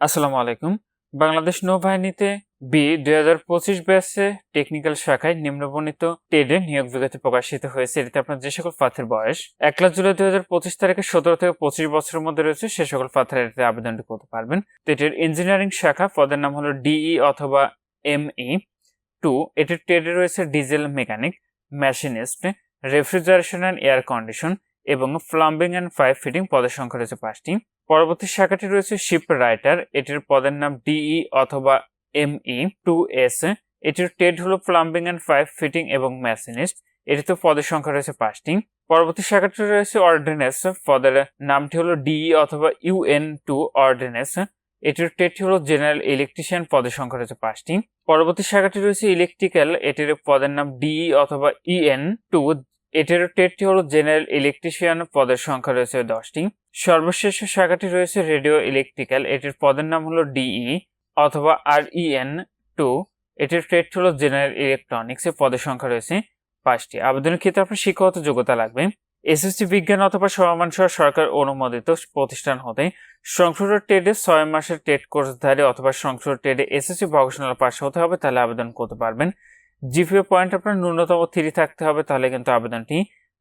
আসসালামু আলাইকুম। বাংলাদেশ নৌবাহিনীতে বি দুই হাজার পঁচিশ ব্যাচে টেকনিক্যাল শাখায় নিম্নবর্ণিত টেডে নিয়োগ বিজ্ঞপ্তি প্রকাশিত হয়েছে। এতে আপনার যে সকল প্রার্থীর বয়স এক লাখ জুলাই দুই হাজার পঁচিশ তারিখে সতেরো থেকে পঁচিশ বছরের মধ্যে রয়েছে, সে সকল প্রার্থীরা এতে আবেদনটি করতে পারবেন। টেটের ইঞ্জিনিয়ারিং শাখা, পদের নাম হলো ডিই অথবা এমই টু। এটির টেডে রয়েছে diesel mechanic machinist refrigeration and air condition এবং প্লাম্বিং অ্যান্ড পাইপ ফিটিং পদের সংখ্যা রয়েছে পাঁচটি। পরবর্তী শাখাটি রয়েছে শিপ রাইটার এটির পদের নাম ডিই অথবা এমই টু এস এটির টেড হলো প্লাম্বিং অ্যান্ড পাইপ ফিটিং এবং মেশিনিস্ট এটিতে পদের সংখ্যা রয়েছে পাঁচটি। পরবর্তী শাখাটি রয়েছে অর্ডিনেন্স পদের নামটি হলো ডিই অথবা ইউএন টু অর্ডিনেন্স এটির টেডটি হলো জেনারেল ইলেকট্রিশিয়ান পদের সংখ্যা রয়েছে পাঁচটি। পরবর্তী শাখাটি রয়েছে ইলেকট্রিক্যাল এটির পদের নাম ডিই অথবা ইএন টু এটির টেটটি হলো জেনারেল ইলেকট্রিশিয়ান পদের সংখ্যা রয়েছে দশটি। সর্বশেষ শাখাটি রয়েছে রেডিও ইলেকট্রিক্যাল। এটির পদের নাম হলো ডিই অথবা আর ইএন টু। এটির ট্রেড হলো জেনারেল ইলেকট্রনিক্স এর পদের সংখ্যা রয়েছে পাঁচটি। আবেদনের ক্ষেত্রে আপনার শিক্ষাগত যোগ্যতা লাগবে। এসএসসি বিজ্ঞান অথবা সমমান সহ সরকার অনুমোদিত প্রতিষ্ঠান হতে। সংসদ ট্রেডে ছয় মাসের টেট কোর্সধারী অথবা সংসদ ট্রেডে এসএসসি ভকেশনাল পাস হতে হবে, তাহলে আবেদন করতে পারবেন। জিপিএ পয়েন্ট আপনার ন্যূনতম থ্রি থাকতে হবে, তাহলে কিন্তু আবেদনটি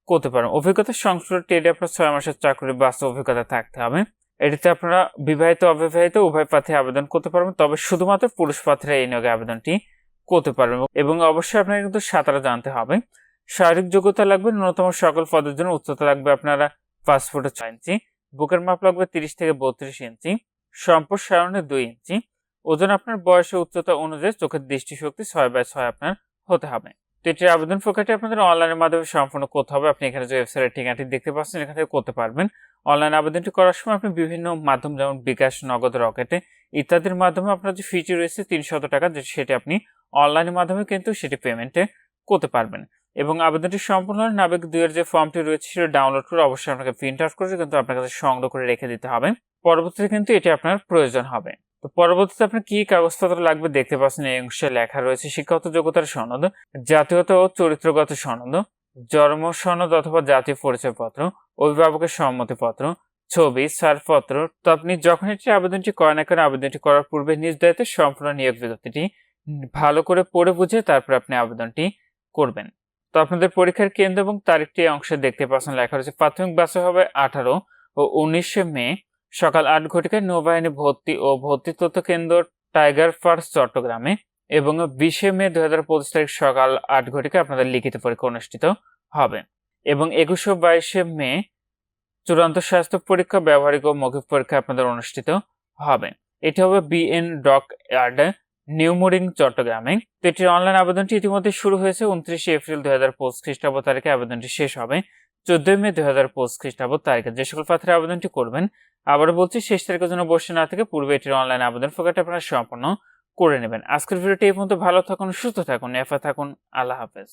করতে পারেন। অভিজ্ঞতা সংশ্লিষ্ট ট্রেডে আপনার ছয় মাসের চাকরি বাস্তব অভিজ্ঞতা থাকতে হবে। এটিতে আপনারা বিবাহিত, অবিবাহিত, উভয় প্রার্থী আবেদন করতে পারবেন, তবে শুধুমাত্র পুরুষ প্রার্থীরা এই নিয়োগে আবেদনটি করতে পারবেন এবং অবশ্যই আপনাকে কিন্তু সাঁতারা জানতে হবে। শারীরিক যোগ্যতা লাগবে, ন্যূনতম সকল পদের জন্য উচ্চতা লাগবে আপনারা ফুটে ছয় ইঞ্চি, বুকের মাপ লাগবে তিরিশ থেকে বত্রিশ ইঞ্চি সম্প্রসারণে দুই ইঞ্চি ওজন আপনার বয়স ও উচ্চতা অনুযায়ী চোখের দৃষ্টিশক্তি ছয় বাই ছয় আপনার হতে হবে। তো এটির আবেদন প্রক্রিয়াটি আপনাদের অনলাইনের মাধ্যমে সম্পূর্ণ করতে হবে। আপনি এখানে যে ওয়েবসাইটের ঠিকানাটি দেখতে পাচ্ছেন, এখান থেকে করতে পারবেন। অনলাইন আবেদনটি করার সময় আপনি বিভিন্ন মাধ্যম, যেমন বিকাশ, নগদ, রকেটে ইত্যাদির মাধ্যমে আপনার যে ফিটি রয়েছে তিনশত টাকা, যে সেটি আপনি অনলাইনের মাধ্যমে কিন্তু সেটি পেমেন্টে করতে পারবেন। এবং আবেদনটি সম্পূর্ণ নাবিক দুইয়ের যে ফর্মটি রয়েছে, সেটা ডাউনলোড করে অবশ্যই আপনাকে প্রিন্ট আউট করে কিন্তু আপনার কাছে সংগ্রহ করে রেখে দিতে হবে। পরবর্তীতে কিন্তু এটি আপনার প্রয়োজন হবে। তো পরবর্তীতে আপনার কি কাগজপত্র লাগবে দেখতে পাচ্ছেন, এই অংশে লেখা রয়েছে শিক্ষাগত যোগ্যতার সনদ, জাতীয়তা ও চরিত্রগত সনদ, জন্ম সনদ অথবা জাতীয় পরিচয়পত্র, অভিভাবকের সম্মতিপত্র, ছবি, ছাড়পত্র, তো আপনি যখন এটি আবেদনটি করেন না কেন আবেদনটি করার পূর্বে নিজ দায়িত্বে সম্পূর্ণ নিয়োগ বিজ্ঞপ্তিটি ভালো করে পড়ে বুঝে তারপর আপনি আবেদনটি করবেন। তো আপনাদের পরীক্ষার কেন্দ্র এবং তারিখটি অংশে দেখতে পাচ্ছেন, লেখা রয়েছে প্রাথমিক বাসে হবে আঠারো ও উনিশে মে সকাল আট ঘটিকায় নৌবাহিনী ভর্তি ও ভর্তি তথ্য কেন্দ্র টাইগার ফার্স চট্টগ্রামে এবং বিশে মে দু হাজার পঁচিশ তারিখ সকাল আট ঘটিকায় আপনাদের লিখিত পরীক্ষা অনুষ্ঠিত হবে এবং একুশে বাইশে মে চূড়ান্ত স্বাস্থ্য পরীক্ষা, ব্যবহারিক ও মৌখিক পরীক্ষা আপনাদের অনুষ্ঠিত হবে। এটি হবে বিএন ডক ইয়ার্ড নিউমোরিং চট্টগ্রামে। তো এটির অনলাইন আবেদনটি ইতিমধ্যে শুরু হয়েছে, উনত্রিশে এপ্রিল দুই হাজার পঁচিশ খ্রিস্টাব্দ তারিখে আবেদনটি শেষ হবে। চোদ্দই মে দুই হাজার পঁচিশ খ্রিস্টাব্দ তারিখে যে সকল প্রার্থীরা আবেদনটি করবেন আবার বলছি, শেষ তারিখের জন্য বসে না থেকে পূর্বে এটির অনলাইন আবেদন ফোকাটা আপনারা সম্পন্ন করে নেবেন। আজকের ভিডিওটি এই পর্যন্ত, ভালো থাকুন, সুস্থ থাকুন এফা থাকুন, আল্লাহ হাফেজ।